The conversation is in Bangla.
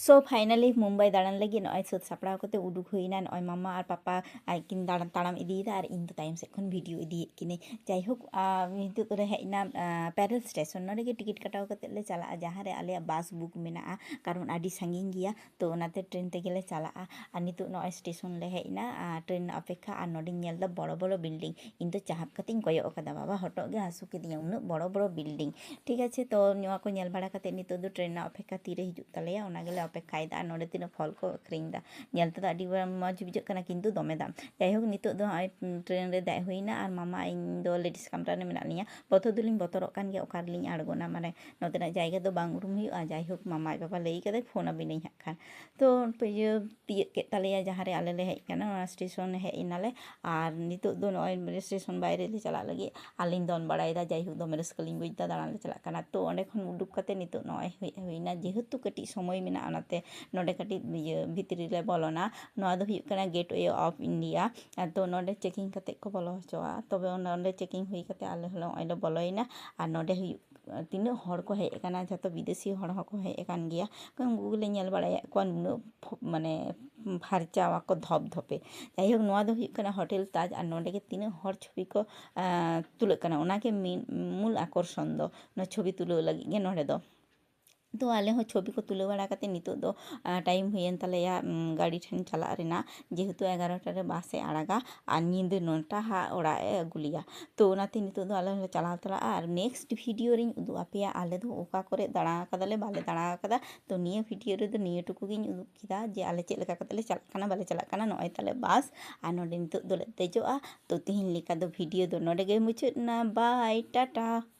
so finally Mumbai dalan lagi noy sud sapra aku tuh uduk hui nan noy mama ar papa ay kini dalan talam idi itu ar in time sekon video idi kini jadi huk ah itu tuh deh ina ah, parallel station noda ke tiket katau ke tele chala aja ah, hari ya, alia bus book mina ah karena adi sanging dia tuh nanti train tegele cala ah ani tuh noy station leh ina ah train apeka ah noda nyel da boro boro building itu cahap keting koyo oka da baba hotok ke asuk ke dia unu boro boro building tiga sih tuh nyu aku nyel bala ke tele nih tuh tuh train apeka tiri hijau tele ya unagel ᱚᱯᱮᱠᱠᱷᱟᱭᱮᱫᱟ ᱱᱚᱰᱮ ᱛᱤᱱᱟᱹᱜ ᱯᱷᱚᱞ ᱠᱚ ᱟᱹᱠᱷᱨᱤᱧᱮᱫᱟ ᱧᱮᱞ ᱛᱮᱫᱚ ᱟᱹᱰᱤ ᱢᱚᱡᱽ ᱵᱩᱡᱷᱟᱹᱜ ᱠᱟᱱᱟ ᱠᱤᱱᱛᱩ ᱫᱚᱢᱮ ᱫᱟᱢ ᱡᱟᱭᱦᱳᱠ ᱱᱤᱛᱚᱜ ᱫᱚ ᱱᱚᱜᱼᱚᱭ ᱴᱨᱮᱱ ᱨᱮ ᱫᱮᱡ ᱦᱩᱭᱱᱟ ᱟᱨ ᱢᱟᱢᱟ ᱤᱧ ᱫᱚ ᱞᱮᱰᱤᱥ ᱠᱟᱢᱨᱟ ᱨᱮ ᱢᱮᱱᱟᱜ ᱞᱤᱧᱟ ᱵᱚᱛᱚᱨ ᱫᱚᱞᱤᱧ ᱵᱚᱛᱚᱨᱚᱜ ᱠᱟᱱ ᱜᱮᱭᱟ ᱚᱠᱟ ᱨᱮᱞᱤᱧ ᱟᱬᱜᱚᱱᱟ ᱢᱟᱱᱮ ᱱᱚᱛᱮᱱᱟᱜ ᱡᱟᱭᱜᱟ ᱫᱚ ᱵᱟᱝ ᱩᱨᱩᱢ ᱦᱩᱭᱩᱜᱼᱟ ᱡᱟᱭᱦᱳᱠ ᱢᱟᱢᱟ ᱟᱡ ᱵᱟᱵᱟ ᱞᱟᱹᱭ ᱟᱹᱰᱤ ᱯᱷᱳᱱ ᱟᱵᱤᱱᱟᱹᱧ ᱦᱟᱸᱜ ᱠᱷᱟᱱ ᱛᱚ ᱤᱭᱟᱹ ᱛᱤᱭᱟᱹᱜ ᱠᱮᱫ ᱛᱟᱞᱮᱭᱟ ᱡᱟᱦᱟᱸᱨᱮ ᱟᱞᱮ ᱞᱮ ᱦᱮᱡ ᱟᱠᱟᱱᱟ ᱚᱱᱟ ᱥᱴᱮᱥᱚᱱ ᱦᱮᱡ ᱮᱱᱟᱞᱮ ᱟᱨ ᱱᱤᱛᱚᱜ ᱫᱚ ᱱᱚᱜᱼᱚᱭ ᱥᱴᱮᱥᱚᱱ ᱵᱟᱭᱨᱮ ᱞᱮ ᱪᱟᱞᱟᱜ ᱞᱟᱹᱜᱤᱫ ᱟᱨᱞᱤᱧ ᱫᱚᱱ ᱵᱟᱲᱟᱭᱮᱫᱟ ᱡᱟᱭᱦᱳᱠ ᱫᱚᱢᱮ ᱨᱟᱹᱥᱠᱟᱹ ᱞᱤᱧ ᱵᱩᱡᱽ ᱮᱫᱟ ᱫᱟᱬᱟᱱ ᱞᱮ ᱪᱟᱞᱟᱜ ᱠᱟᱱᱟ ᱛᱚ ᱚᱸᱰᱮ ᱠᱷᱚᱱ ᱩᱰᱩᱠ ᱠᱟᱛᱮ ᱱᱤᱛᱚᱜ ᱱᱚᱜᱼᱚᱭ ᱦᱮᱡ ᱦᱩᱭᱱᱟ ᱡᱮᱦᱮᱛᱩ ᱠᱟᱹᱴᱤᱡ ᱥᱚᱢᱚᱭ ᱢᱮᱱᱟᱜᱼᱟ ᱚᱱᱟ ᱚᱱᱟᱛᱮ ᱱᱚᱰᱮ ᱠᱟᱹᱴᱤᱡ ᱤᱭᱟᱹ ᱵᱷᱤᱛᱨᱤ ᱨᱮ ᱵᱚᱞᱚᱱᱟ ᱱᱚᱣᱟ ᱫᱚ ᱦᱩᱭᱩᱜ ᱠᱟᱱᱟ ᱜᱮᱴᱳᱭᱮ ᱚᱯᱷ ᱤᱱᱰᱤᱭᱟ ᱛᱚ ᱱᱚᱰᱮ ᱪᱮᱠᱤᱝ ᱠᱟᱛᱮᱫ ᱠᱚ ᱵᱚᱞᱚ ᱦᱚᱪᱚᱣᱟᱜᱼᱟ ᱛᱚᱵᱮ ᱱᱚᱰᱮ ᱪᱮᱠᱤᱝ ᱦᱩᱭ ᱠᱟᱛᱮᱫ ᱟᱞᱮ ᱦᱚᱸᱞᱮ ᱱᱚᱜᱼᱚᱭ ᱞᱮ ᱵᱚᱞᱚᱭᱮᱱᱟ ᱟᱨ ᱱᱚᱰᱮ ᱦᱩᱭᱩᱜ ᱛᱤᱱᱟᱹᱜ ᱦᱚᱲ ᱠᱚ ᱦᱮᱡ ᱟᱠᱟᱱᱟ ᱡᱷᱚᱛᱚ ᱵᱤᱫᱮᱥᱤ ᱦᱚᱲ ᱦᱚᱸᱠᱚ ᱦᱮᱡ ᱟᱠᱟᱱ ᱜᱮᱭᱟ ᱩᱱᱠᱩ ᱜᱮᱞᱮ ᱧᱮᱞ ᱵᱟᱲᱟᱭᱮᱫ ᱠᱚᱣᱟ ᱱᱩᱱᱟᱹᱜ ᱢᱟᱱᱮ ᱯᱷᱟᱨᱪᱟᱣᱟᱠᱚ ᱫᱷᱚᱯ ᱫᱷᱚᱯᱮ ᱡᱟᱭᱦᱳᱠ ᱱᱚᱣᱟ ᱫᱚ ᱦᱩᱭᱩᱜ ᱠᱟᱱᱟ ᱦᱳᱴᱮᱞ ᱛᱟᱡᱽ ᱟᱨ ᱱᱚᱰᱮ ᱜᱮ ᱛᱤᱱᱟᱹᱜ ᱦᱚᱲ ᱪᱷᱚᱵᱤ ᱠᱚ ᱛᱩᱞᱟᱹᱜ ᱠᱟᱱᱟ ᱚᱱᱟᱜᱮ ᱢᱤᱱ ᱢᱩᱞ ᱟᱠᱚᱨᱥᱚᱱ ᱫᱚ ᱚᱱᱟ ᱪᱷᱚᱵᱤ ᱛᱩᱞᱟᱹᱣ ᱞᱟᱹᱜᱤᱫ ᱜᱮ ᱱᱚᱰᱮ ᱫᱚ তো আলেহ ছোবি কো তুলোবাড়া কাতে নিতো দো টাইম হইন তালেয়া গাড়ি ঠেন চালারেনা জেহুত 11 টারে বাসে আড়াগা আর নিন্দে 9 টা হা ওড়া এ গুলিয়া তো নাতি নিতো দো আলে চালাতলা আর নেক্সট ভিডিও রিউদ আপেয়া আলে দো ওকা করে দড়া কা দলে bale দড়া কা দা তো নিয়া ভিডিও রে তো নিয়া টুকুগি উন কিদা জে আলে চে লাগা কাতেলে চালকানা bale চালকানা ন হয় তালে বাস আর নো দিন তো দো লে তেজোয়া তো তিহিন লিখা দো ভিডিও দো নোড়ে গে মুচেনা বাই টাটা